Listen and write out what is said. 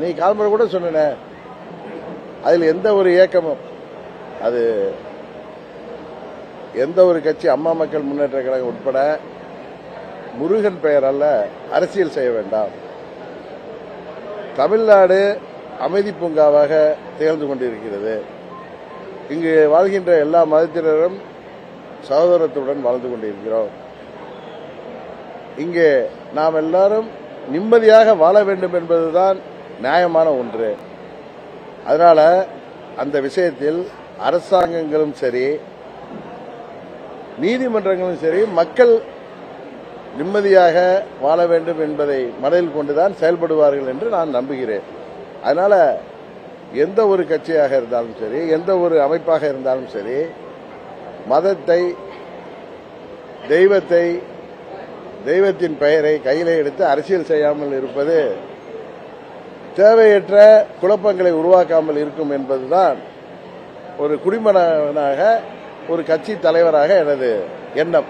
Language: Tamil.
நீ கால்முறை கூட சொன்ன அதில் எந்த ஒரு இயக்கமும் அது எந்த ஒரு கட்சி அம்மா மக்கள் முன்னேற்ற கழகம் உட்பட முருகன் பெயரால் அரசியல் செய்ய வேண்டாம். தமிழ்நாடு அமைதி பூங்காவாக திகழ்ந்து கொண்டிருக்கிறது. இங்கு வாழ்கின்ற எல்லா மதத்தினரும் சகோதரத்துடன் வாழ்ந்து கொண்டிருக்கிறோம். இங்கே நாம் எல்லாரும் நிம்மதியாக வாழ வேண்டும் என்பதுதான் நியாயமான ஒன்று. அதனால அந்த விஷயத்தில் அரசாங்கங்களும் சரி நீதிமன்றங்களும் சரி மக்கள் நிம்மதியாக வாழ வேண்டும் என்பதை மனதில் கொண்டுதான் செயல்படுவார்கள் என்று நான் நம்புகிறேன். அதனால எந்த ஒரு கட்சியாக இருந்தாலும் சரி எந்த ஒரு அமைப்பாக இருந்தாலும் சரி மதத்தை தெய்வத்தை தெய்வத்தின் பெயரை கையில எடுத்து அரசியல் செய்யாமல் இருப்பது தேவையற்ற குழப்பங்களை உருவாக்காமல் இருக்கும் என்பதுதான் ஒரு குடிமகனாக ஒரு கட்சி தலைவராக எனது எண்ணம்.